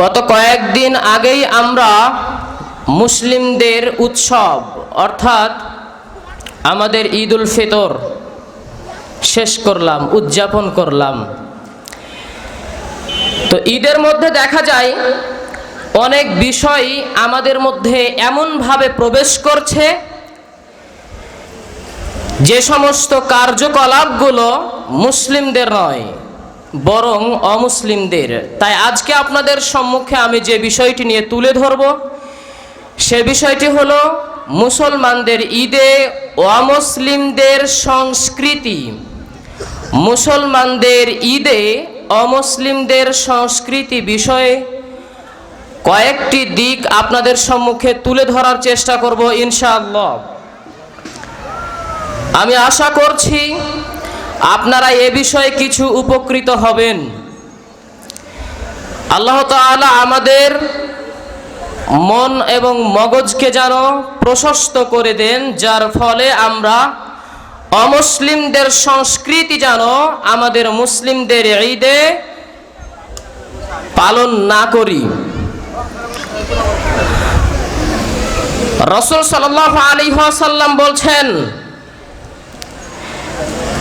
গত কয়েকদিন আগেই আমরা মুসলিমদের উৎসব, অর্থাৎ আমাদের ঈদ উল ফিতর শেষ করলাম, উদযাপন করলাম। তো ঈদের মধ্যে দেখা যায়, অনেক বিষয় আমাদের মধ্যে এমনভাবে প্রবেশ করছে, যে সমস্ত কার্যকলাপগুলো মুসলিমদের নয়। বরং অমুসলিমদের। তাই আজকে আপনাদের সম্মুখে আমি যে বিষয়টি নিয়ে তুলে ধরব, সে বিষয়টি হলো মুসলমানদের ঈদে অমুসলিমদের সংস্কৃতি। মুসলমানদের ঈদে অমুসলিমদের সংস্কৃতি বিষয়ে কয়েকটি দিক আপনাদের সম্মুখে তুলে ধরার চেষ্টা করব ইনশাআল্লাহ। আমি আশা করছি আপনারা এ বিষয়ে কিছু উপকৃত হবেন। আল্লাহ তাআলা আমাদের মন এবং মগজকে যেন প্রশস্ত করে দেন, যার ফলে আমরা অমুসলিমদের সংস্কৃতি যেন আমাদের মুসলিমদের ঈদে পালন না করি। রসুল সাল্লাহ আলী সাল্লাম বলছেন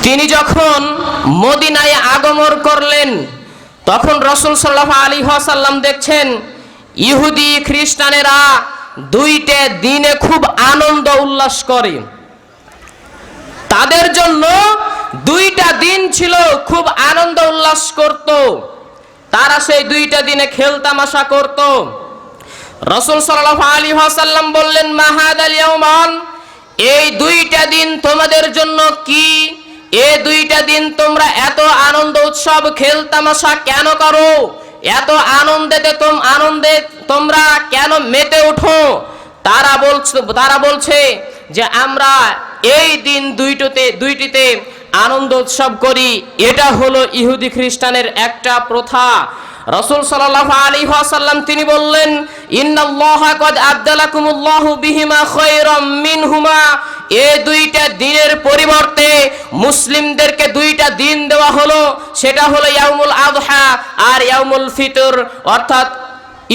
তিনি যখন মদিনায় আগমন করলেন, তখন রসুল সাল্লাহ আলী সাল্লাম দেখছেন, ইহুদি খ্রিস্টানেরা দুইটা দিনে খুব আনন্দ উল্লাস করে। তাদের জন্য দুইটা দিন ছিল খুব আনন্দ উল্লাস করত। তারা সেই দুইটা দিনে খেলতামাশা করত। রসুল সাল্লাহ আলী সাল্লাম বললেন মাহাদ আলিয়মান এই দুইটা দিন তোমাদের জন্য কি এ দুইটা দিন তোমরা এত আনন্দ উৎসব খেলতামাশা কেন করো? এত আনন্দেতে তোম, আনন্দে তোমরা কেন মেতে উঠো? তারা বলছে তারা বলছে যে আমরা এই দিন দুইটোতে, দুইটিতে আনন্দ উৎসব করি। এটা হলো ইহুদি খ্রিস্টানের একটা প্রথা। রসুল সাল্লাহ আলী সাল্লাম তিনি বললেন, ইন্নাল্লাহ কদ আবদালাকুমুল্লাহু বিহিমা খৈরম মিনহুমা এ দুইটা দিনের পরিবর্তে মুসলিমদেরকে দুইটা দিন দেওয়া হলো, সেটা হলো ইয়াউমুল আদহা আর ইয়াউমুল ফিতর, অর্থাৎ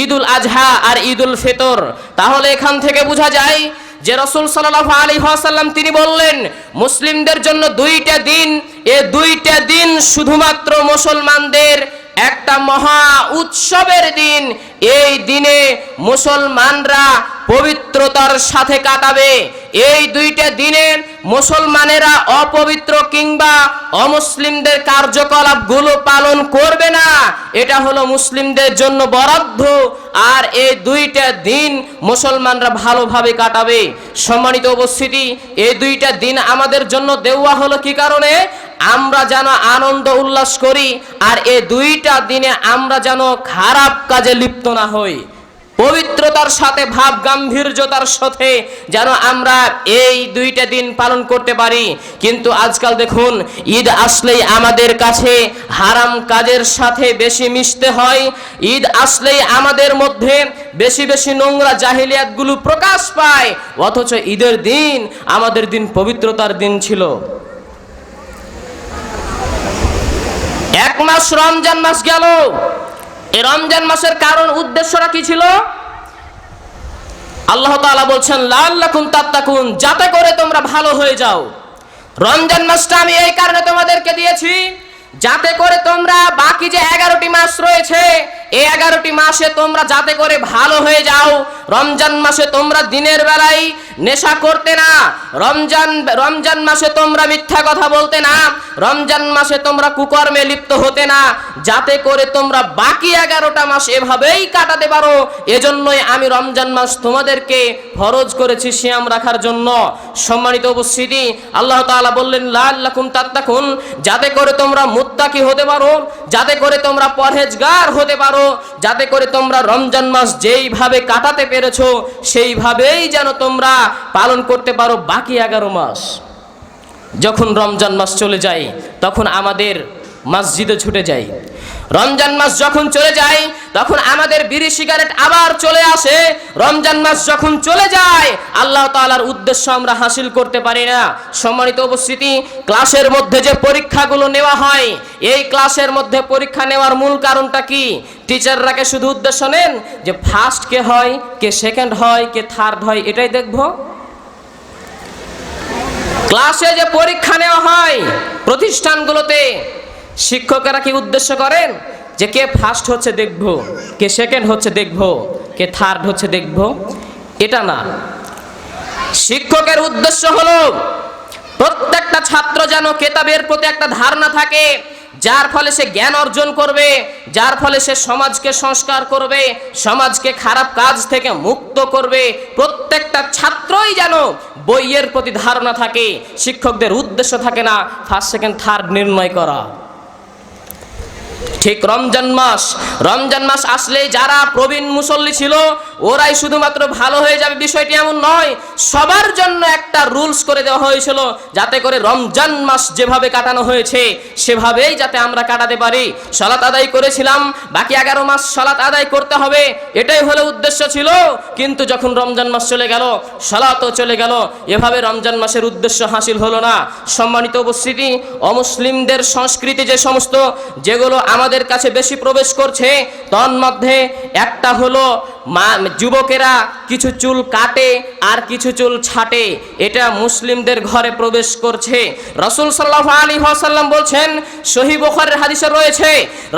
ঈদুল আজহা আর ঈদুল ফিতর। তাহলে এখান থেকে বোঝা যায় যে রসুল সাল্লাহ আলী সাল্লাম তিনি বললেন, মুসলিমদের জন্য দুইটা দিন, এ দুইটা দিন শুধুমাত্র মুসলমানদের একটা মহা উৎসবের দিন। এই দিনে মুসলমানরা পবিত্রতার সাথে কাটাবে। এই দুইটা দিনে মুসলমানেরা অপবিত্র কিংবা অমুসলিমদের কার্যকলাপগুলো পালন করবে না। এটা হলো মুসলিমদের জন্য বরাদ্দ। আর এই দুইটা দিন মুসলমানরা ভালোভাবে কাটাবে। সম্মানিত উপস্থিতি, এই দুইটা দিন আমাদের জন্য দেওয়া হলো কি কারণে? আমরা যেন আনন্দ উল্লাস করি আর এই দুইটা দিনে আমরা যেন খারাপ কাজে লিপ্ত না হই। পবিত্রতার সাথে ভাব গাম্ভীর্যতার সাথে যেন আমরা এই দুইটা দিন পালন করতে পারি। কিন্তু আজকাল দেখুন, ঈদ আসলেই আমাদের কাছে হারাম কাজের সাথে বেশি মিশতে হয়। ঈদ আসলেই আমাদের মধ্যে বেশি বেশি নোংরা জাহিলিয়াতগুলো প্রকাশ পায়। অথচ ঈদের দিন আমাদের দিন পবিত্রতার দিন ছিল। এক মাস রমজান মাস গেল। এই রমজান মাসের কারণ, উদ্দেশ্যটা কি ছিল? আল্লাহ তাআলা বলছেন লাল্লাকুম তাত্তাকুন, যাতে করে তোমরা ভালো হয়ে যাও। রমজান মাসটা আমি এই কারণে তোমাদেরকে দিয়েছি, যাতে করে তোমরা বাকি যে এগারোটি মাস রয়েছে, এই এগারোটি মাসে তোমরা যাতে করে ভালো হয়ে যাও। রমজান মাসে তোমরা দিনের বেলায় নেশা করতে না। রমজান রমজান মাসে তোমরা মিথ্যা কথা বলতে না। রমজান মাসে তোমরা কুকর্মে লিপ্ত হতে না। যাতে করে তোমরা বাকি এগারোটা মাস এভাবেই কাটাতে পারো। এজন্যই আমি রমজান মাস তোমাদেরকে ফরজ করেছি সিয়াম রাখার জন্য। সম্মানিত উপস্থিতি, আল্লাহ তাআলা বললেন লাল্লাকুম তাত্তাকুন। যাতে করে তোমরা মুত্তাকি হতে পারো, যাতে করে তোমরা পরহেজগার হতে পারো, যাতে করে তোমরা রমজান মাস যেইভাবে কাটাতে পেরেছ, সেইভাবেই যেন তোমরা পালন করতে পারো বাকি এগারো মাস। যখন রমজান মাস চলে যায়, তখন আমাদের মসজিদে ছুটে যাই। রমজান মাস যখন চলে যায়, তখন আমাদের বিড়ি সিগারেট আবার চলে আসে। রমজান মাস যখন চলে যায়, আল্লাহ তাআলার উদ্দেশ্য আমরা হাসিল করতে পারি না। সম্মানিত উপস্থিতি, ক্লাসের মধ্যে যে পরীক্ষাগুলো নেওয়া হয়, এই ক্লাসের মধ্যে পরীক্ষা নেওয়ার মূল কারণটা কি? টিচাররাকে শুধু উদ্দেশ্য নেন যে ফার্স্ট কে হয়, কে সেকেন্ড হয়, কে থার্ড হয়, এটাই দেখব? ক্লাসে যে পরীক্ষা নেওয়া হয়, প্রতিষ্ঠানগুলোতে শিক্ষকেরা কি উদ্দেশ্য করেন? যে কে ফার্স্ট হচ্ছে দেখব, কে সেকেন্ড হচ্ছে দেখব, কে থার্ড হচ্ছে দেখব? এটা না। শিক্ষকের উদ্দেশ্য হলো, প্রত্যেকটা ছাত্র যেন কেতাবের প্রতি একটা ধারণা থাকে, যার ফলে সে জ্ঞান অর্জন করবে, যার ফলে সে সমাজকে সংস্কার করবে, সমাজকে খারাপ কাজ থেকে মুক্ত করবে। প্রত্যেকটা ছাত্রই যেন বইয়ের প্রতি ধারণা থাকে, শিক্ষকদের উদ্দেশ্য থাকে না ফার্স্ট সেকেন্ড থার্ড নির্ণয় করা। ঠিক রমজান মাস। রমজান মাস আসলে যারা প্রবীণ মুসল্লি ছিল, ওরাই শুধুমাত্র ভালো হয়ে যাবে বিষয়টি এমন নয়, সবার জন্য একটা রুলস করে দেওয়া হয়েছিল যাতে করে রমজান মাস যেভাবে কাটানো হয়েছে, সেভাবেই যাতে আমরা কাটাতে পারি। সলাত আদায় করেছিলাম, বাকি এগারো মাস সলাত আদায় করতে হবে, এটাই হলো উদ্দেশ্য ছিল। কিন্তু যখন রমজান মাস চলে গেল, সলাতও চলে গেল, এভাবে রমজান মাসের উদ্দেশ্য হাসিল হলো না। সম্মানিত উপস্থিতি, অমুসলিমদের সংস্কৃতি যে সমস্ত, যেগুলো আমাদের কাছে বেশি প্রবেশ করছে। তন্মধ্যে একটা হলো মা, যুবকেরা কিছু চুল কাটে আর কিছু চুল ছাটে। এটা মুসলিমদের ঘরে প্রবেশ করছে। রসুল সাল্লাহ আলী সাল্লাম বলছেন সহি বখারের হাদিসে রয়েছে,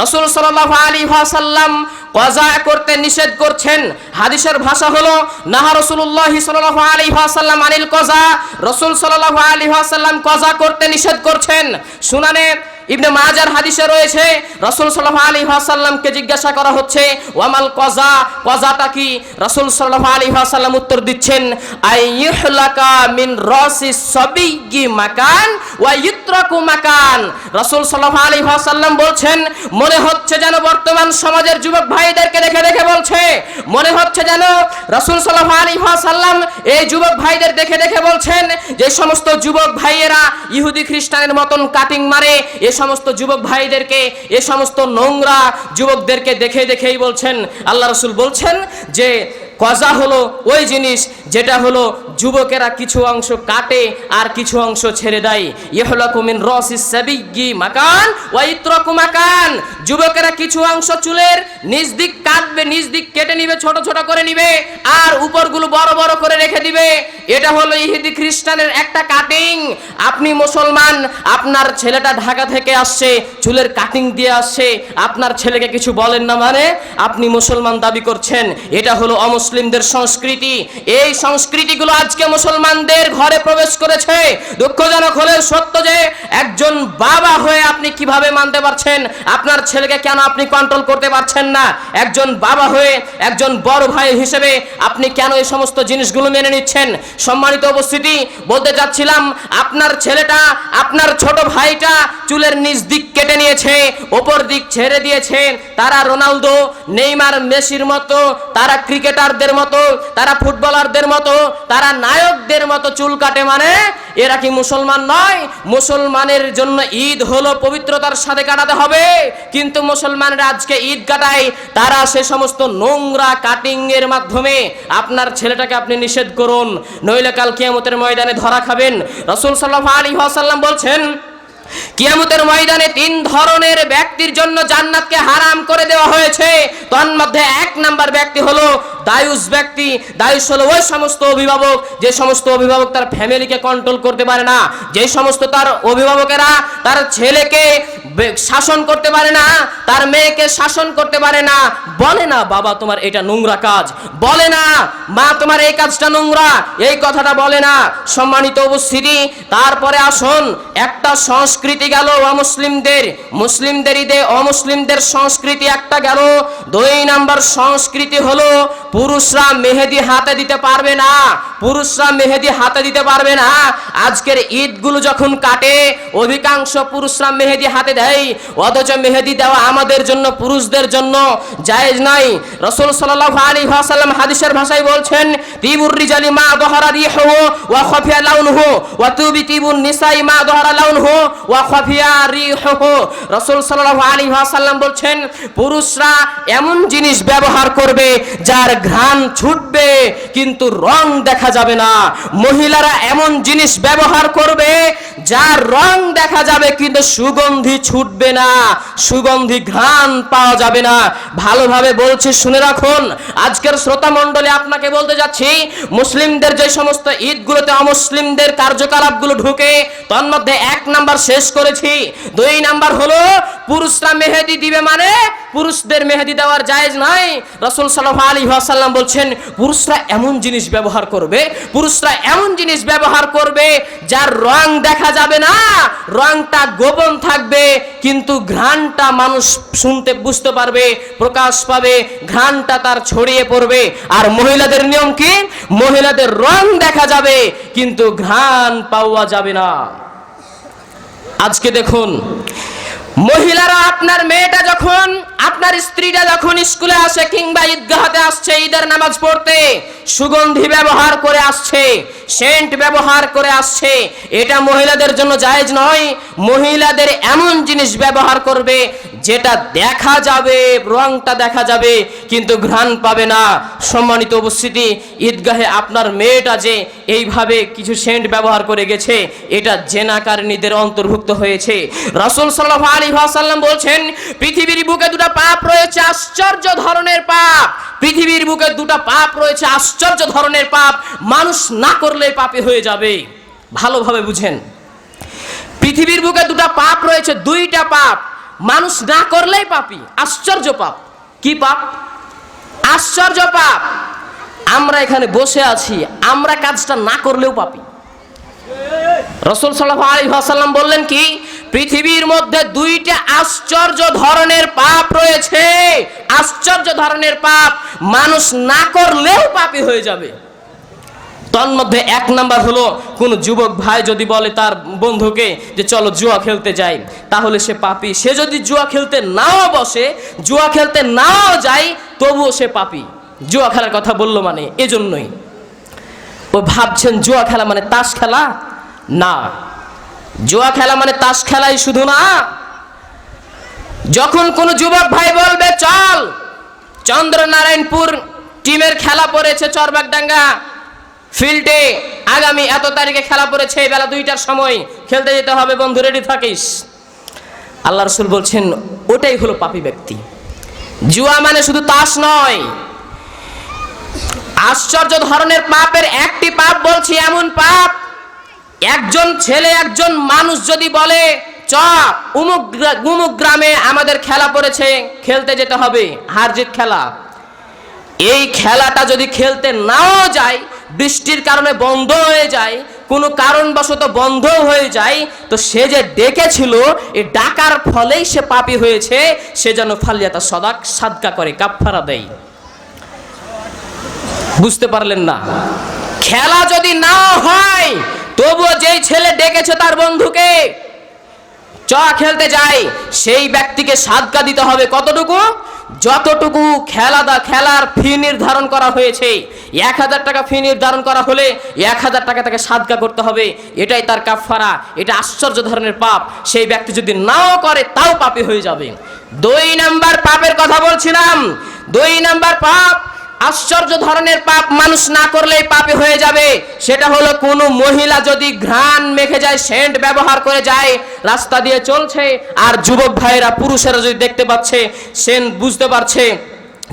রসুল সাল্লাহ আলী সাল্লাম কজা করতে নিষেধ করছেন। হাদিসের ভাষা হলো, নাহা রসুল্লাহ সাল্লাহ আলী সাল্লাম আনিল কজা। রসুল সাল্লাহ আলী সাল্লাম কজা করতে নিষেধ করছেন। শুনানে ইবনে মাজার হাদিসে রয়েছে, রাসূল সাল্লাল্লাহু আলাইহি ওয়াসাল্লামকে জিজ্ঞাসা করা হচ্ছে, ওয়ামাল কজা কজাটা কি রাসূল সাল্লাল্লাহু আলাইহি ওয়াসাল্লাম উত্তর দিচ্ছেন মিন মাকান মাকান। রাসূল সাল্লাল্লাহু আলাইহি ওয়াসাল্লাম বলছেন, মনে হচ্ছে যেন বর্তমান সমাজের যুবক ভাইদেরকে দেখে দেখে বলছে। মনে হচ্ছে যেন রাসূল সাল্লাল্লাহু আলাইহি ওয়াসাল্লাম এই যুবক ভাইদের দেখে দেখে বলছেন যে সমস্ত যুবক ভাইয়েরা ইহুদি খ্রিস্টানের মতন কাটিং মারে। এ সমস্ত যুবক ভাইদেরকে, এ সমস্ত নোংরা যুবকদেরকে দেখে দেখেই বলছেন। আল্লাহ রসুল বলছেন যে কজা হলো ওই জিনিস যেটা হলো যুবকেরা কিছু অংশ কাটে আর কিছু অংশ ছেড়ে দেয়। ইয়ে হলো কুমিন রস ইসাবিগি মাকান ওয়াইত্রকু মাকান। যুবকেরা কিছু অংশ চুলের নিজ দিক কাটবে, নিজ দিক কেটে নিবে, ছোট ছোট করে নিবে আর উপরগুলো বড় বড় করে রেখে দিবে। এটা হলো ইহুদি খ্রিস্টানের একটা কাটিং। আপনি মুসলমান, আপনার ছেলেটা ঢাকা থেকে আসছে, চুলের কাটিং দিয়ে আসছে, আপনার ছেলেকে কিছু বলেন না মানে? আপনি মুসলমান দাবি করছেন, এটা হলো অমুসলিমদের সংস্কৃতি। এই সংস্কৃতিগুলো আজকে মুসলমানদের ঘরে প্রবেশ করেছে। দুঃখজনক হলে সত্য যে, একজন বাবা হয়ে আপনি কীভাবে মানতে পারছেন? আপনার ছেলেকে কেন আপনি কন্ট্রোল করতে পারছেন না? একজন বাবা হয়ে, একজন বড় ভাই হিসেবে আপনি কেন এই সমস্ত জিনিসগুলো মেনে নিচ্ছেন? সম্মানিত উপস্থিতি, বলতে চাচ্ছিলাম, আপনার ছেলেটা, আপনার ছোট ভাইটা চুলের নিচ দিক কেটে নিয়েছে, ওপর দিক ছেড়ে দিয়েছে। তারা রোনালদো, নেইমার, মেসির মতো, তারা ক্রিকেটারদের মতো, তারা ফুটবলারদের মতো, তারা নায়কদের মতো চুল কাটে মানে এরা কি মুসলমান নয়? মুসলমানের জন্য ঈদ হলো পবিত্রতার সাথে কাটাতে হবে। কিন্তু মুসলমানরা আজকে ঈদ কাটায়, তারা সে সমস্ত নোংরা কাটিং এর মাধ্যমে আপনার ছেলেটাকে আপনি নিষেধ করুন। নইলে কাল কিয়ামতের ময়দানে ধরা খাবেন। রসুল সাল্লাহ আলী সাল্লাম বলছেন কিয়ামতের ময়দানে তিন ধরনের ব্যক্তির জন্য জান্নাতকে হারাম করে দেওয়া হয়েছে। তন্মধ্যে এক নাম্বার ব্যক্তি হলো দায়ুস ব্যক্তি। দায়ুস হলো ওই সমস্ত অভিভাবক, যে সমস্ত অভিভাবক তার ফ্যামিলিকে কন্ট্রোল করতে পারে না। যে সমস্ত তার অভিভাবকেরা তার ছেলেকে শাসন করতে পারে না, তার মেয়েকে শাসন করতে পারে না। বলে না, বাবা, তোমার এটা নোংরা কাজ। বলে না, মা, তোমার এই কাজটা নোংরা। এই কথাটা বলে না। সম্মানিত উপস্থিতি, তারপরে আসুন, একটা সংস্কৃতি গেল অমুসলিমদের। মুসলিমদের ঈদে অমুসলিমদের সংস্কৃতি একটা গেল। দুই নাম্বার সংস্কৃতি হলো পুরুষরা মেহেদি হাতে দিতে পারবে না। পুরুষরা মেহেদি হাতে দিতে পারবে না। আজকের ঈদগুলো যখন কাটে, অধিকাংশ পুরুষরা মেহেদি হাতে দেয়। অথচ মেহেদি দেওয়া আমাদের জন্য, পুরুষদের জন্য জায়েজ নাই। রসুল সাল্লাহ আলী সাল্লাম হাদিসের ভাষায় বলছেন, তিবুর রিজালি মা দহরা রিহু ওয়া খফিয়া লাউনহু ওয়া তুবি তিবুন নিসাই মা দহরা লাউনহু ওয়া খফিয়া রিহু রসুল সাল্লাহ আলী সাল্লাম বলছেন, পুরুষরা এমন জিনিস ব্যবহার করবে যার ঘ্রাণ ছুটবে, কিন্তু রং দেখা যাবে না। মহিলারা এমন জিনিস ব্যবহার করবে, যার রং দেখা যাবে কিন্তু সুগন্ধি ছুটবে না, সুগন্ধি ঘ্রাণ পাওয়া যাবে না। ভালোভাবে বলছি, শুনে রাখুন। আজকের শ্রোতা মণ্ডলী আপনাকে বলতে যাচ্ছি, মুসলিমদের যে সমস্ত ঈদগুলোতে অমুসলিমদের কার্যকলাপগুলো ঢুকে, তন্মধ্যে এক নাম্বার শেষ করেছি। দুই নাম্বার হলো পুরুষরা মেহেদি দিবে মানে পুরুষদের মেহেদি দেওয়ার জায়েজ নাই। রসুল সাল্লাহ আলী সাল্লাম বলছেন, পুরুষরা এমন জিনিস ব্যবহার করবে, পুরুষরা এমন জিনিস ব্যবহার করবে যার রং দেখা যাবে না, রংটা গোপন থাকবে, কিন্তু ঘ্রাণটা মানুষ শুনতে, বুঝতে পারবে, প্রকাশ পাবে, ঘ্রাণটা তার ছড়িয়ে পড়বে। আর মহিলাদের নিয়ম কি? মহিলাদের রং দেখা যাবে, কিন্তু ঘ্রাণ পাওয়া যাবে না। আজকে দেখুন মহিলারা, আপনার মেয়েটা যখন, আপনার স্ত্রীটা যখন স্কুলে আসে কিংবা ঈদগাহাতে আসছে, ঈদের নামাজ পড়তে, সুগন্ধি ব্যবহার করে আসছে, সেন্ট ব্যবহার করে আসছে, এটা মহিলাদের জন্য জায়েজ নয়। মহিলাদের এমন জিনিস ব্যবহার করবে যেটা দেখা যাবে, রংটা দেখা যাবে, কিন্তু ঘ্রাণ পাবে না। সম্মানিত উপস্থিতি, ঈদগাহে আপনার মেয়েটা যে এইভাবে কিছু সেন্ট ব্যবহার করে গেছে, এটা জেনাকারিনীদের অন্তর্ভুক্ত হয়েছে। রসুল সাল্লাহ আলী সাল্লাম বলছেন, পৃথিবীর বুকে দুটো পাপ রয়েছে, আশ্চর্য ধরনের পাপ। পৃথিবীর বুকে দুটো পাপ রয়েছে, আশ্চর্য ধরনের পাপ। মানুষ না করলে পাপে হয়ে যাবে। ভালোভাবে বুঝেন। পৃথিবীর বুকে দুটো পাপ রয়েছে, দুইটা পাপ। মানুষ না করলেই পাপি। আশ্চর্য পাপ। কি পাপ? আশ্চর্য পাপ। আমরা এখানে বসে আছি, আমরা কাজটা না করলেও পাপি। রসুল সাল্লাম বললেন কি, পৃথিবীর মধ্যে দুইটা আশ্চর্য ধরনের পাপ রয়েছে। আশ্চর্য ধরনের পাপ। মানুষ না করলেও পাপি হয়ে যাবে। তন্মধ্যে এক নাম্বার হলো, কোন যুবক ভাই যদি বলে তার বন্ধুকে যে চলো জুয়া খেলতে যাই, তাহলে সে পাপি। সে যদি জুয়া খেলতে নাও বসে, জুয়া খেলতে নাও যায় তবুও সে পাপি। জুয়া খেলার কথা বলল মানে এজন্যই। ও ভাবছেন জুয়া খেলা মানে তাস খেলা? না। জুয়া খেলা মানে তাস খেলাই শুধু না। যখন কোনো যুবক ভাই বলবে, চল, চন্দ্রনারায়ণপুর টিমের খেলা পড়েছে চরবাগডাঙ্গা। ফিল্ডে আগামী এত তারিখে খেলা পড়েছে বেলা দুইটার সময় খেলতে যেতে হবে। বন্ধু রেডি থাকিস? আল্লাহ রসুল বলছেন, ওটাই হলো পাপী ব্যক্তি। জুয়া মানে শুধু তাস নয়। আশ্চর্য ধরনের পাপের একটি পাপ বলছি, এমন পাপ, একজন ছেলে, একজন মানুষ যদি বলে চ উমুক গ্রা- উমুক গ্রামে আমাদের খেলা পড়েছে, খেলতে যেতে হবে হার জিত খেলা। এই খেলাটা যদি খেলতে নাও যায় বৃষ্টির কারণে বন্ধ হয়ে যায়, কোনো কারণবশত বন্ধ হয়ে যায়, তো সে যে ডেকেছিল এই ডাকার ফলেই সে পাপি হয়েছে, সে যেন ফালিয়াতা সদাক সাদকা করে কাফারা দেয়। বুঝতে পারলেন না? খেলা যদি না হয়, তবুও যেই ছেলে ডেকেছে তার বন্ধুকে, চ, খেলতে যায় সেই ব্যক্তিকে সাদকা দিতে হবে কতটুকু? যতটুকু খেলা দা খেলার ফি নির্ধারণ করা হয়েছে, এক হাজার টাকা ফি নির্ধারণ করা হলে এক হাজার টাকা তাকে সাদগা করতে হবে। এটাই তার কাফারা এটা আশ্চর্য ধরনের পাপ। সেই ব্যক্তি যদি নাও করে, তাও পাপি হয়ে যাবে। দুই নাম্বার পাপের কথা বলছিলাম। দুই নাম্বার পাপ আশ্চর্য ধরনের পাপ মানুষ না করলেই পাপে হয়ে যাবে। সেটা হলো কোনো মহিলা যদি ঘ্রাণ মেখে যায়, সেন্ট ব্যবহার করে যায়, রাস্তা দিয়ে চলছে, আর যুবক ভাইয়েরা, পুরুষেরা যদি দেখতে পাচ্ছে সেন্ট বুঝতে পারছে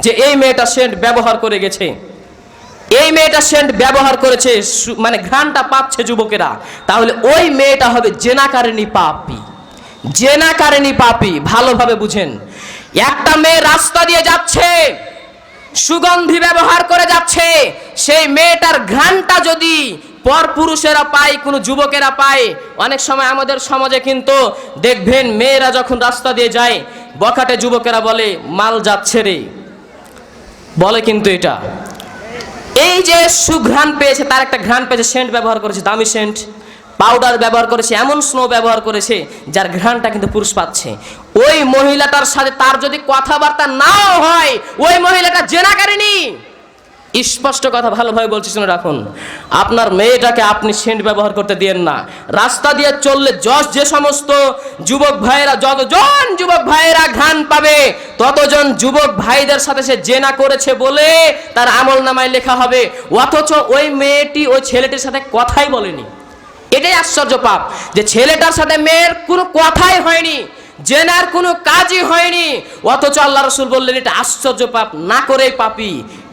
যে এই মেয়েটা সেন্ট ব্যবহার করে গেছে। এই মেয়েটা সেন্ট ব্যবহার করেছে মানে ঘ্রাণটা পাচ্ছে যুবকেরা। তাহলে ওই মেয়েটা হবে জেনাকারিনী পাপি। জেনাকারিনী পাপি, ভালোভাবে বুঝেন। একটা মেয়ে রাস্তা দিয়ে যাচ্ছে সুগন্ধি ব্যবহার করে যাচ্ছে। সেই মেয়েটার ঘ্রাণটা যদি পর পুরুষেরা পায়, কোনো যুবকেরা পায়, অনেক সময় আমাদের সমাজে কিন্তু দেখবেন মেয়েরা যখন রাস্তা দিয়ে যায়, বখাটে যুবকেরা বলে, মাল যাচ্ছে রে। বলে কিন্তু এটা। এই যে সুঘ্রাণ পেয়েছে, তার একটা ঘ্রাণ পেয়েছে, সেন্ট ব্যবহার করেছে, দামি সেন্ট। পাউডার ব্যবহার করেছে, এমন স্নো ব্যবহার করেছে, যার ঘ্রাণটা কিন্তু পুরুষ পাচ্ছে। ওই মহিলাটার সাথে, তার যদি কথাবার্তা নাও হয়, ওই মহিলাটা জেনা জেনাকারিনী স্পষ্ট কথা ভালোভাবে বলছি, শুনে রাখুন। আপনার মেয়েটাকে আপনি সেন্ট ব্যবহার করতে দিয়েন না। রাস্তা দিয়ে চললে যশ যে সমস্ত যুবক ভাইয়েরা, যতজন যুবক ভাইয়েরা ঘ্রাণ পাবে, ততজন যুবক ভাইদের সাথে সে জেনা করেছে বলে তার আমল নামায় লেখা হবে। অথচ ওই মেয়েটি ওই ছেলেটির সাথে কথাই বলেনি। এটাই আশ্চর্য পাপ যে ছেলেটার সাথে মেয়ের কোনো কথাই হয়নি, জেনার কোনো কাজই হয়নি, অথচ আল্লাহ রসুল বললেন, এটা আশ্চর্য পাপ, না করেই পাপি।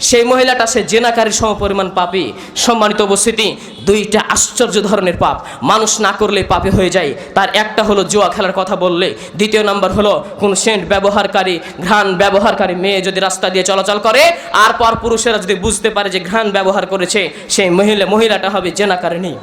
সেই মহিলাটা, সে জেনাকারী সমপরিমাণ পাপি। সম্মানিত উপস্থিতি, দুইটা আশ্চর্য ধরনের পাপ। মানুষ না করলে পাপে হয়ে যায়। তার একটা হলো জুয়া খেলার কথা বললে, দ্বিতীয় নম্বর হলো কোন সেন্ট ব্যবহারকারী, ঘ্রাণ ব্যবহারকারী মেয়ে যদি রাস্তা দিয়ে চলাচল করে, আর পর পুরুষেরা যদি বুঝতে পারে যে ঘ্রাণ ব্যবহার করেছে, সেই মহিলা মহিলাটা হবে জেনাকারিনী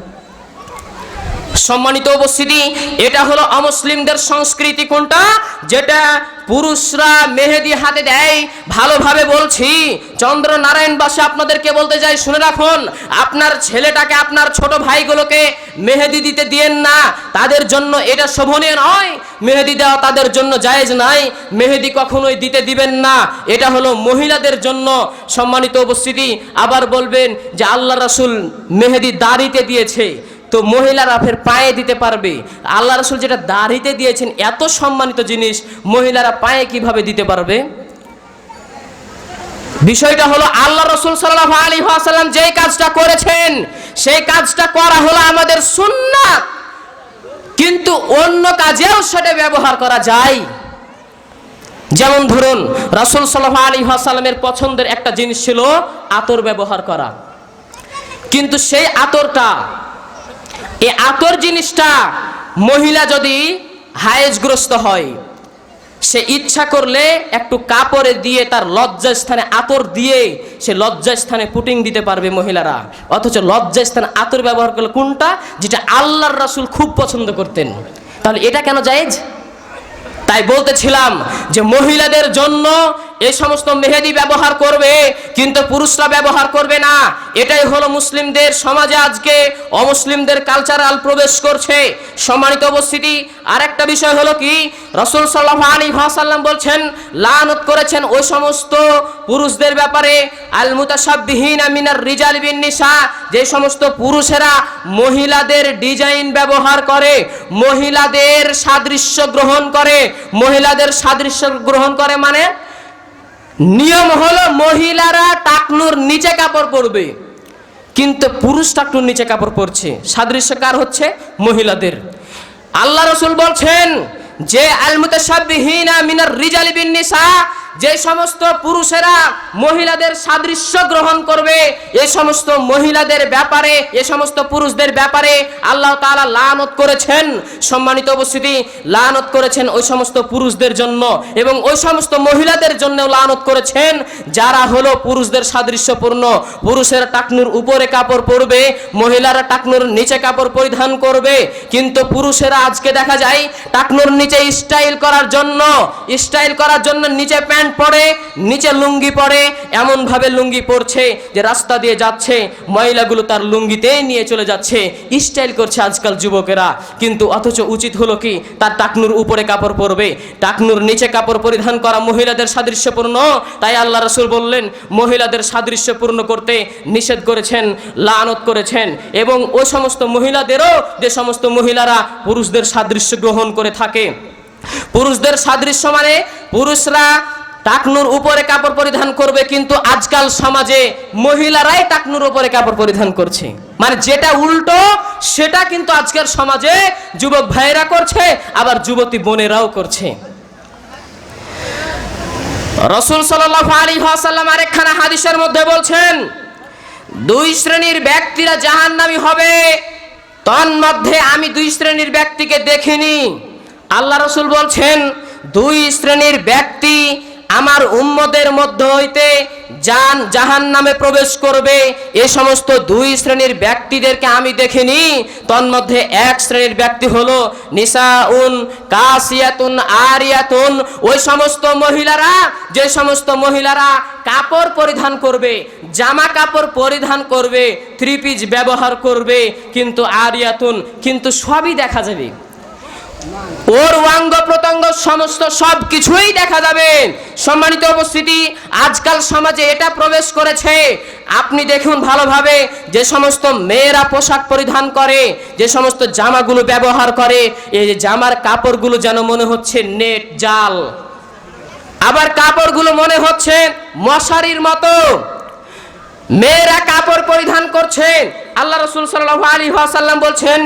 সম্মানিত উপস্থিতি, এটা হলো অমুসলিমদের সংস্কৃতি কোনটা? যেটা পুরুষরা মেহেদি হাতে দেয়, ভালোভাবে বলছি। চন্দ্র নারায়ণ বাসে আপনাদেরকে বলতে যাই, শুনে রাখুন, আপনার ছেলেটাকে, আপনার ছোট ভাইগুলোকে মেহেদি দিতে দিয়েন না। তাদের জন্য এটা শোভনীয় নয়। মেহেদি দেওয়া তাদের জন্য জায়েজ নাই। মেহেদি কখনোই দিতে দিবেন না। এটা হলো মহিলাদের জন্য সম্মানিত উপস্থিতি। আবার বলবেন যে আল্লাহ রাসূল মেহেদি দাড়িতে দিয়েছে। তো মহিলারা ফের পায়ে দিতে পারবে। আল্লাহ রসুল যেটা দাড়িতে দিয়েছেন, এত সম্মানিত জিনিস মহিলারা পায়ে কীভাবে দিতে পারবে? বিষয়টা হলো আল্লাহ রসুল সাল্লাহ আলী সাল্লাম যেই কাজটা করেছেন, সেই কাজটা করা হলো আমাদের সুন্নাত। কিন্তু অন্য কাজেও সেটা ব্যবহার করা যায়। যেমন ধরুন, রসুল সাল্লাহ আলী সাল্লামের পছন্দের একটা জিনিস ছিল আতর ব্যবহার করা। কিন্তু সেই আতরটা এই আতর জিনিসটা মহিলা যদি হায়েজগ্রস্ত হয়, সে ইচ্ছা করলে একটু কাপড়ে দিয়ে তার লজ্জা স্থানে আতর দিয়ে সে লজ্জা স্থানে পুটিং দিতে পারবে মহিলারা। অথচ লজ্জা স্থানে আতর ব্যবহার করলে কোনটা? যেটা আল্লাহর রাসুল খুব পছন্দ করতেন। তাহলে এটা কেন জায়েজ? তাই বলতেছিলাম যে মহিলাদের জন্য এই সমস্ত মেহেদি ব্যবহার করবে, কিন্তু পুরুষরা ব্যবহার করবে না। এটাই হলো মুসলিমদের সমাজে আজকে অমুসলিমদের কালচারাল প্রবেশ করছে। সম্মানিত উপস্থিতি, আরেকটা বিষয় হলো কি? রসুল সাল্লাহ আলী সাল্লাম বলছেন, লানত করেছেন ওই সমস্ত পুরুষদের ব্যাপারে আল মুতাসাবিহীন মিনার রিজাল বিন নিসা, যে সমস্ত পুরুষেরা মহিলাদের ডিজাইন ব্যবহার করে, মহিলাদের সাদৃশ্য গ্রহণ করে। মহিলাদের সাদৃশ্য গ্রহণ করে মানে নিয়ম হলো মহিলারা টাকনুর নিচে কাপড় পরবে। কিন্তু পুরুষ টাকনুর নিচে কাপড় পরছে। সাদৃশ্য কার হচ্ছে? মহিলাদের। আল্লাহ রসুল বলছেন, যে আলমুতে আলমুতাসাবিহীনা মিনার রিজালি বিন নিসা যে সমস্ত পুরুষেরা মহিলাদের সাদৃশ্য গ্রহণ করবে, এ সমস্ত মহিলাদের ব্যাপারে, এ সমস্ত পুরুষদের ব্যাপারে আল্লাহ তাআলা লানত করেছেন। সম্মানিত উপস্থিতি, লানত করেছেন ওই সমস্ত পুরুষদের জন্য এবং ওই সমস্ত মহিলাদের জন্য লানত করেছেন। যারা হলো পুরুষদের সাদৃশ্যপূর্ণ, পুরুষের টাকনুর উপরে কাপড় পরবে, মহিলারা টাকনুর নিচে কাপড় পরিধান করবে, কিন্তু পুরুষেরা আজকে দেখা যায়, টাকনুর নিচে স্টাইল করার জন্য স্টাইল করার জন্য নিচে প্যান্ট পরে, নিচে লুঙ্গি পরে এমন ভাবে লুঙ্গি পরছে যে রাস্তা দিয়ে যাচ্ছে, মহিলাগুলো তার লুঙ্গিতেই নিয়ে চলে যাচ্ছে, স্টাইল করছে আজকাল যুবকেরা। কিন্তু অথচ উচিত হলো কি, তার টাকনুর উপরে কাপড় পরবে। টাকনুর নিচে কাপড় পরিধান করা মহিলাদের সাদৃশ্যপূর্ণ। তাই আল্লাহ রসুল বললেন, মহিলাদের সাদৃশ্যপূর্ণ করতে নিষেধ করেছেন, লানত করেছেন। এবং ওই সমস্ত মহিলাদেরও, যে সমস্ত মহিলারা পুরুষদের সাদৃশ্য গ্রহণ করে থাকে। পুরুষদের সাদৃশ্য মানে পুরুষরা টাকনুর উপরে কাপড় পরিধান করবে, কিন্তু আজকাল সমাজে মহিলারাই টাকনুর উপরে কাপড় পরিধান করছে। মানে যেটা উল্টো, সেটা কিন্তু আজকের সমাজে যুবক ভাইয়েরা করছে, আবার যুবতী বোনেরাও করছে। রসুল সাল্লাহ আলী সাল্লাম আরেকখানা হাদিসের মধ্যে বলছেন, দুই শ্রেণির ব্যক্তিরা জাহান্নামী হবে তন্মধ্যে আমি দুই শ্রেণির ব্যক্তিকে দেখিনি। আল্লাহ রসুল বলছেন, দুই শ্রেণির ব্যক্তি আমার উম্মদের মধ্য হইতে জান জাহান নামে প্রবেশ করবে। এ সমস্ত দুই শ্রেণির ব্যক্তিদেরকে আমি দেখিনি। তন্মধ্যে এক শ্রেণির ব্যক্তি হলো নিসাউন, কাসিয়াতুন, আরিয়াতুন। ওই সমস্ত মহিলারা, যে সমস্ত মহিলারা কাপড় পরিধান করবে, জামা কাপড় পরিধান করবে, থ্রি পিস ব্যবহার করবে, কিন্তু আরিয়াতুন, কিন্তু সবই দেখা যাবে। ওর অঙ্গ প্রত্যঙ্গ সমস্ত সব কিছুই দেখা যাবে। সম্মানিত উপস্থিতি, আজকাল সমাজে এটা প্রবেশ করেছে। আপনি দেখুন ভালোভাবে যে সমস্ত মেয়েরা পোশাক পরিধান করে, যে সমস্ত জামাগুলো ব্যবহার করে, এই যে জামার কাপড়গুলো যেন মনে হচ্ছে নেট, জাল। আবার কাপড়গুলো মনে হচ্ছে মশারির মতো। মেয়েরা কাপড় পরিধান করছে। আল্লাহ রসুল সাল্লাহ আলী সাল্লাম বলছেন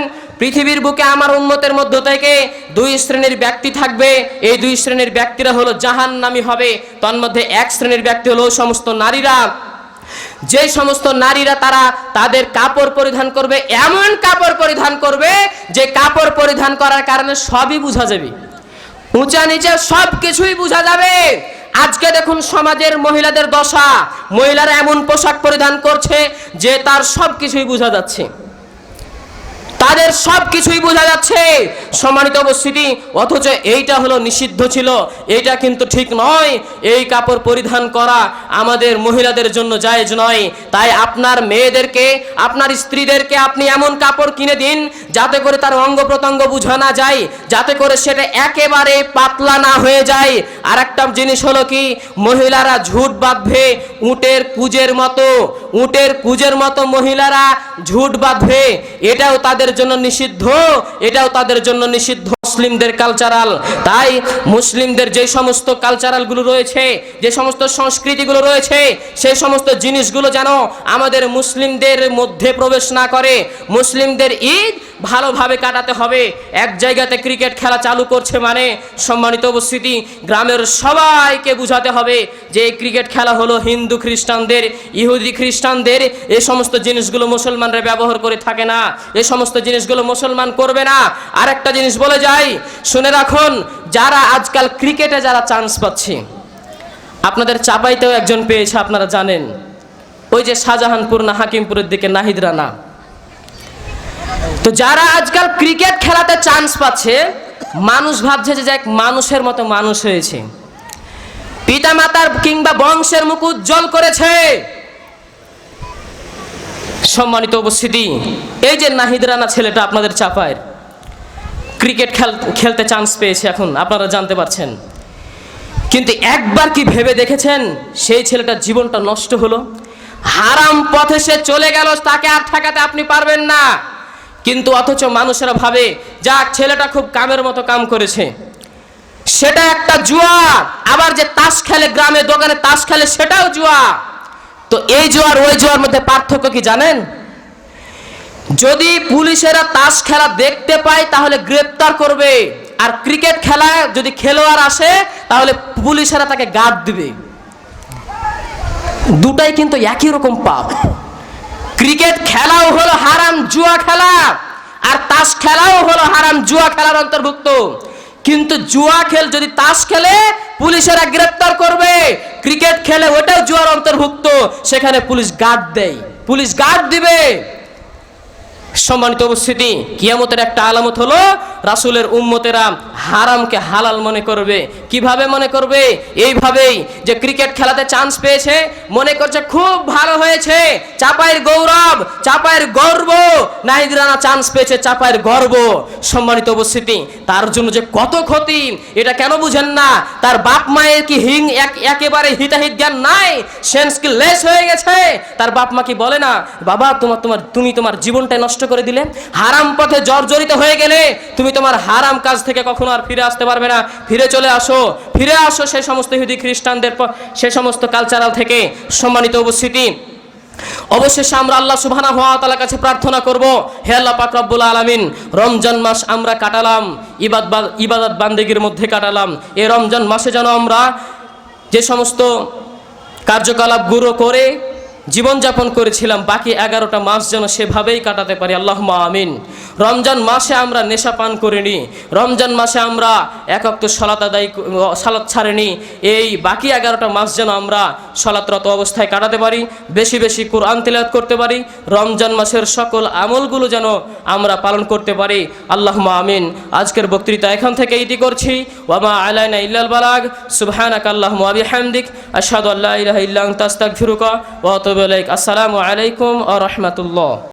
পৃথিবীর বুকে আমার উন্মতের মধ্য থেকে দুই শ্রেণির ব্যক্তি থাকবে। এই দুই শ্রেণির ব্যক্তিরা হলো জাহান নামি হবে। তন্মধ্যে এক শ্রেণির ব্যক্তি হলো সমস্ত নারীরা। যে সমস্ত নারীরা তারা তাদের কাপড় পরিধান করবে, এমন কাপড় পরিধান করবে যে কাপড় পরিধান করার কারণে সবই বোঝা যাবে। উঁচা নিচে সব কিছুই বোঝা যাবে। আজকে দেখুন সমাজের মহিলাদের দশা। মহিলারা এমন পোশাক পরিধান করছে যে তার সব কিছুই বোঝা যাচ্ছে। তাদের সব কিছুই বোঝা যাচ্ছে। সম্মানিত উপস্থিতি, অথচ এইটা হলো নিষিদ্ধ ছিল। এইটা কিন্তু ঠিক নয়। এই কাপড় পরিধান করা আমাদের মহিলাদের জন্য জায়েজ নয়। তাই আপনার মেয়েদেরকে, আপনার স্ত্রীদেরকে আপনি এমন কাপড় কিনে দিন, যাতে করে তার অঙ্গ প্রত্যঙ্গ বোঝা না যায়, যাতে করে সেটা একেবারে পাতলা না হয়ে যায়। আর একটা জিনিস হলো কি, মহিলারা ঝুট বাঁধবে উটের কুজের মতো, উটের কুজের মতো মহিলারা ঝুট বাঁধবে এটাও তাদের জন্য নিষিদ্ধ, এটাও তাদের জন্য নিষিদ্ধ মুসলিমদের কালচারাল তাই মুসলিমদের যে সমস্ত কালচারালগুলো রয়েছে, যে সমস্ত সংস্কৃতিগুলো রয়েছে সেই সমস্ত জিনিসগুলো যেন আমাদের মুসলিমদের মধ্যে প্রবেশ না করে। মুসলিমদের ঈদ ভালোভাবে কাটাতে হবে। এক জায়গাতে ক্রিকেট খেলা চালু করছে মানে সম্মানিত উপস্থিতি, গ্রামের সবাইকে বুঝাতে হবে যে এই ক্রিকেট খেলা হলো হিন্দু খ্রিস্টানদের, ইহুদি খ্রিস্টানদের। এই সমস্ত জিনিসগুলো মুসলমানরা ব্যবহার করে থাকে না। এই সমস্ত জিনিসগুলো মুসলমান করবে না। আর একটা জিনিস বলে যাই, শুনে রাখুন, যারা আজকাল ক্রিকেটে যারা চান্স পাচ্ছে, আপনাদের চাপাইতেও একজন পেয়েছে, আপনারা জানেন। ওই যে শাহজাহানপুর না হাকিমপুরের দিকে নাহিদ রানা। তো যারা আজকাল ক্রিকেট খেলাতে চান্স পাচ্ছে, মানুষ ভাবছে যে এক মানুষের মতো মানুষ হয়েছে। পিতা মাতার কিংবা বংশের মুখ উজ্জ্বল করেছে। সম্মানিত উপস্থিতি, এই যে নাহিদ রানা ছেলেটা আপনাদের চাপায় ক্রিকেট খেল, খেলতে চান্স পেয়েছে এখন, আপনারা জানতে পারছেন। কিন্তু একবার কি ভেবে দেখেছেন, সেই ছেলেটার জীবনটা নষ্ট হলো? হারাম পথে সে চলে গেল, তাকে আর ঠেকাতে আপনি পারবেন না। কিন্তু অথচ মানুষেরা ভাবে যাক ছেলেটা খুব কামের মতো কাম করেছে। সেটা একটা জুয়া। আবার যে তাস খেলে গ্রামে, দোকানে তাস খেলে সেটাও জুয়া। তো এই জুয়ার, ওই জুয়ার মধ্যে পার্থক্য কি জানেন? যদি পুলিশেরা তাস খেলা দেখতে পায়, তাহলে গ্রেপ্তার করবে। আর ক্রিকেট খেলায় যদি খেলোয়াড় আসে, তাহলে পুলিশেরা তাকে গাদ দিবে। দুটাই কিন্তু একই রকম পাপ। ক্রিকেট খেলাও হলো হারাম জুয়া খেলা, আর তাস খেলাও হলো হারাম জুয়া খেলার অন্তর্ভুক্ত। কিন্তু জুয়া খেল যদি তাস খেলে, পুলিশেরা গ্রেপ্তার করবে। ক্রিকেট খেলে ওটাও জুয়ার অন্তর্ভুক্ত, সেখানে পুলিশ গার্ড দেয়। পুলিশ গার্ড দিবে। সম্মানিত উপস্থিতি, কিয়ামতের একটা আলামত হলো রাসূলের উম্মতেরা হারামকে হালাল মনে করবে। কীভাবে মনে করবে? এইভাবেই যে ক্রিকেট খেলাতে চান্স পেয়েছে, মনে করছে খুব ভালো হয়েছে। চাপায়ের গৌরব চাপায়ের গর্ব। নাহিদ রানা চান্স পেয়েছে চাপায়ের গর্ব। সম্মানিত উপস্থিতি, তার জন্য যে কত ক্ষতি, এটা কেন বুঝেন না? তার বাপ মায়ের কি হিং এক- একেবারে হিতাহিত জ্ঞান নাই? সেন্স কি লেস হয়ে গেছে? তার বাপ মা কি বলে না, বাবা, তোমার তোমার তুমি তোমার জীবনটা নষ্ট করে দিলে। হারাম পথে জর্জরিত হয়ে গেলে তুমি তোমার হারাম কাজ থেকে কখনো আর ফিরে আসতে পারবে না। ফিরে চলে আসো, ফিরে আসো সেই সমস্ত ইহুদি খ্রিস্টানদের সে সমস্ত কালচারাল থেকে সম্মানিত উপস্থিতি। অবশেষে আমরা আল্লাহ তাআলার কাছে প্রার্থনা করব, হে আল্লাহ পাক রব্বুল আলামিন, রমজান মাস আমরা কাটালাম, ইবাদ ইবাদত বান্দেগীর মধ্যে কাটালাম। এই রমজান মাসে যেন আমরা যে সমস্ত কার্যকলাপ কার্যকলাপগুলো করে জীবনযাপন করেছিলাম, বাকি এগারোটা মাস যেন সেভাবেই কাটাতে পারি। আল্লাহ আমিন। রমজান মাসে আমরা নেশা পান করিনি, রমজান মাসে আমরা একাক্ত সলাত আদায় সালাত ছাড়েনি, এই বাকি এগারোটা মাস যেন আমরা সলাতরত অবস্থায় কাটাতে পারি, বেশি বেশি কোরআন তিলাত করতে পারি, রমজান মাসের সকল আমলগুলো যেন আমরা পালন করতে পারি। আল্লাহ আমিন। আজকের বক্তৃতা এখান থেকে ইতি করছি। ওয়ামা আলাইনা ইল্লাল বালাগ। সুবহানাক আল্লাহুম্মা ওয়া বিহামদিক। আশহাদু আল্লা ইলাহা ইল্লা আনতা, আস্তাগফিরুকা ওয়া আতুবু আসসালামু আলাইকুম আ রাহমাতুল্লাহ।